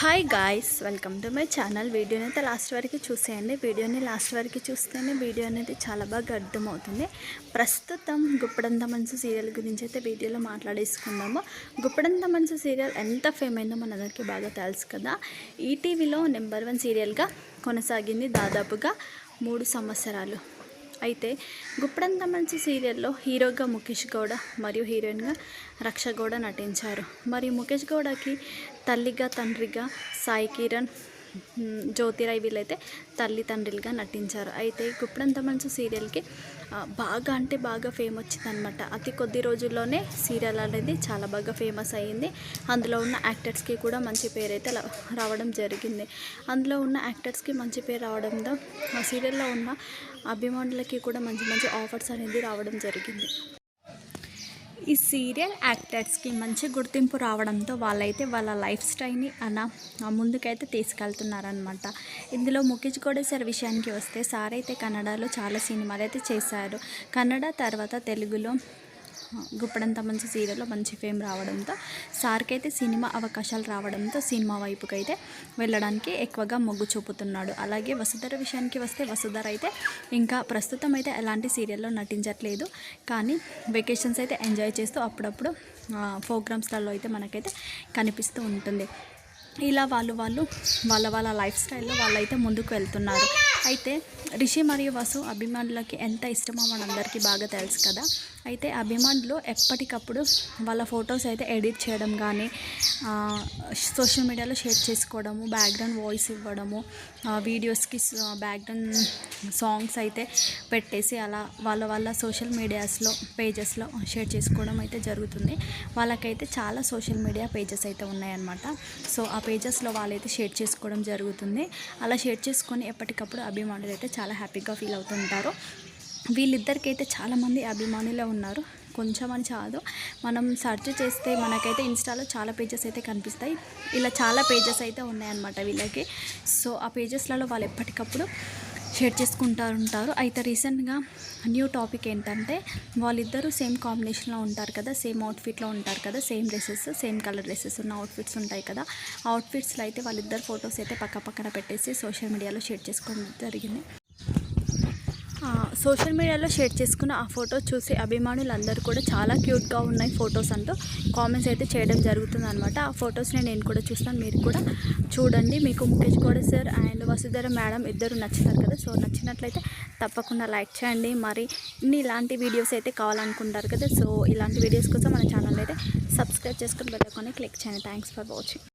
Hi guys welcome to my channel వీడియోని అయితే last వరకు చూసేయండి. వీడియోని లాస్ట్ వరకు చూస్తేనే వీడియో అనేది చాలా బాగా అర్థమవుతుంది. ప్రస్తుతం గుప్పడంత మనసు సీరియల్ గురించి అయితే వీడియోలో మాట్లాడేసుకుందాము. గుప్పడంత మనసు సీరియల్ ఎంత ఫేమ్ అయిందో మనందరికీ బాగా తెలుసు కదా. ఈటీవీలో నెంబర్ వన్ సీరియల్గా కొనసాగింది దాదాపుగా మూడు సంవత్సరాలు. అయితే గుప్పడంత మంచి సీరియల్లో హీరోగా ముఖేష్ గౌడ మరియు హీరోయిన్గా రక్ష గౌడ నటించారు. మరియు ముఖేష్ గౌడకి తల్లిగా తండ్రిగా సాయి కిరణ్ జ్యోతిరాయ్ వీళ్ళైతే తల్లి తండ్రులుగా నటించారు. అయితే గుప్పడంత మంచి సీరియల్కి బాగా అంటే బాగా ఫేమ్ వచ్చిందనమాట అతి కొద్ది రోజుల్లోనే సీరియల్ అనేది చాలా బాగా ఫేమస్ అయ్యింది. అందులో ఉన్న యాక్టర్స్కి కూడా మంచి పేరు అయితే రావడం జరిగింది. అందులో ఉన్న యాక్టర్స్కి మంచి పేరు రావడంతో ఆ సీరియల్లో ఉన్న అభిమానులకి కూడా మంచి మంచి ఆఫర్స్ అనేది రావడం జరిగింది. ఈ సీరియల్ యాక్టర్స్కి మంచి గుర్తింపు రావడంతో వాళ్ళైతే వాళ్ళ లైఫ్ స్టైల్ని అలా ముందుకైతే తీసుకెళ్తున్నారనమాట ఇందులో ముఖేష్ గౌడ సార్ విషయానికి వస్తే సార్ అయితే కన్నడలో చాలా సినిమాలు అయితే చేశారు. కన్నడ తర్వాత తెలుగులో గుప్పడంత మంచి సీరియల్లో మంచి ఫేమ్ రావడంతో సార్కి అయితే సినిమా అవకాశాలు రావడంతో సినిమా వైపుకి అయితే వెళ్ళడానికి ఎక్కువగా మొగ్గు చూపుతున్నాడు. అలాగే వసుధర విషయానికి వస్తే వసుధర అయితే ఇంకా ప్రస్తుతం అయితే ఎలాంటి సీరియల్లో నటించట్లేదు. కానీ వెకేషన్స్ అయితే ఎంజాయ్ చేస్తూ అప్పుడప్పుడు ప్రోగ్రామ్స్లలో అయితే మనకైతే కనిపిస్తూ ఉంటుంది. ఇలా వాళ్ళు వాళ్ళు వాళ్ళ వాళ్ళ లైఫ్ స్టైల్లో వాళ్ళైతే ముందుకు వెళ్తున్నారు. అయితే రిషి మరియు వసు అభిమానులకి ఎంత ఇష్టమో మనందరికీ బాగా తెలుసు కదా. అయితే అభిమానులు ఎప్పటికప్పుడు వాళ్ళ ఫొటోస్ అయితే ఎడిట్ చేయడం కానీ సోషల్ మీడియాలో షేర్ చేసుకోవడము బ్యాక్గ్రౌండ్ వాయిస్ ఇవ్వడము వీడియోస్కి బ్యాక్గ్రౌండ్ సాంగ్స్ అయితే పెట్టేసి అలా వాళ్ళ వాళ్ళ సోషల్ మీడియాస్లో పేజెస్లో షేర్ చేసుకోవడం అయితే జరుగుతుంది. వాళ్ళకైతే చాలా సోషల్ మీడియా పేజెస్ అయితే ఉన్నాయన్నమాట. సో ఆ పేజెస్లో వాళ్ళైతే షేర్ చేసుకోవడం జరుగుతుంది. అలా షేర్ చేసుకొని ఎప్పటికప్పుడు అభిమానులు అయితే చాలా హ్యాపీగా ఫీల్ అవుతుంటారు. వీళ్ళిద్దరికైతే చాలామంది అభిమానులే ఉన్నారు. కొంచెం అని కాదు మనం సెర్చ్ చేస్తే మనకైతే ఇన్స్టాలో చాలా పేజెస్ అయితే కనిపిస్తాయి. ఇలా చాలా పేజెస్ అయితే ఉన్నాయన్నమాట వీళ్ళకి. సో ఆ పేజెస్లలో వాళ్ళు ఎప్పటికప్పుడు షేర్ చేసుకుంటారు ఉంటారు. అయితే రీసెంట్గా న్యూ టాపిక్ ఏంటంటే వాళ్ళిద్దరూ సేమ్ కాంబినేషన్లో ఉంటారు కదా. సేమ్ అవుట్ఫిట్లో ఉంటారు కదా. Same dresses same colour dresses ఉన్న అవుట్ఫిట్స్ ఉంటాయి కదా. అవుట్ఫిట్స్లో అయితే వాళ్ళిద్దరు ఫొటోస్ అయితే పక్క పక్కన పెట్టేసి సోషల్ మీడియాలో షేర్ చేసుకోవడం జరిగింది. సోషల్ మీడియాలో షేర్ చేసుకున్న ఆ ఫోటో చూసి అభిమానులు అందరూ కూడా చాలా క్యూట్గా ఉన్నాయి ఫొటోస్ అంటూ. కామెంట్స్ అయితే చేయడం జరుగుతుంది అనమాట ఆ ఫొటోస్ని నేను కూడా చూస్తాను. మీరు కూడా చూడండి. మీకు Mukesh Gowda sir and Vasudhara madam ఇద్దరు నచ్చుతారు కదా. సో నచ్చినట్లయితే తప్పకుండా లైక్ చేయండి. మరి ఇన్ని ఇలాంటి వీడియోస్ అయితే కావాలనుకుంటారు కదా. సో ఇలాంటి వీడియోస్ కోసం మన ఛానల్ అయితే సబ్స్క్రైబ్ చేసుకుని బెల్లకొని క్లిక్ చేయండి. Thanks for watching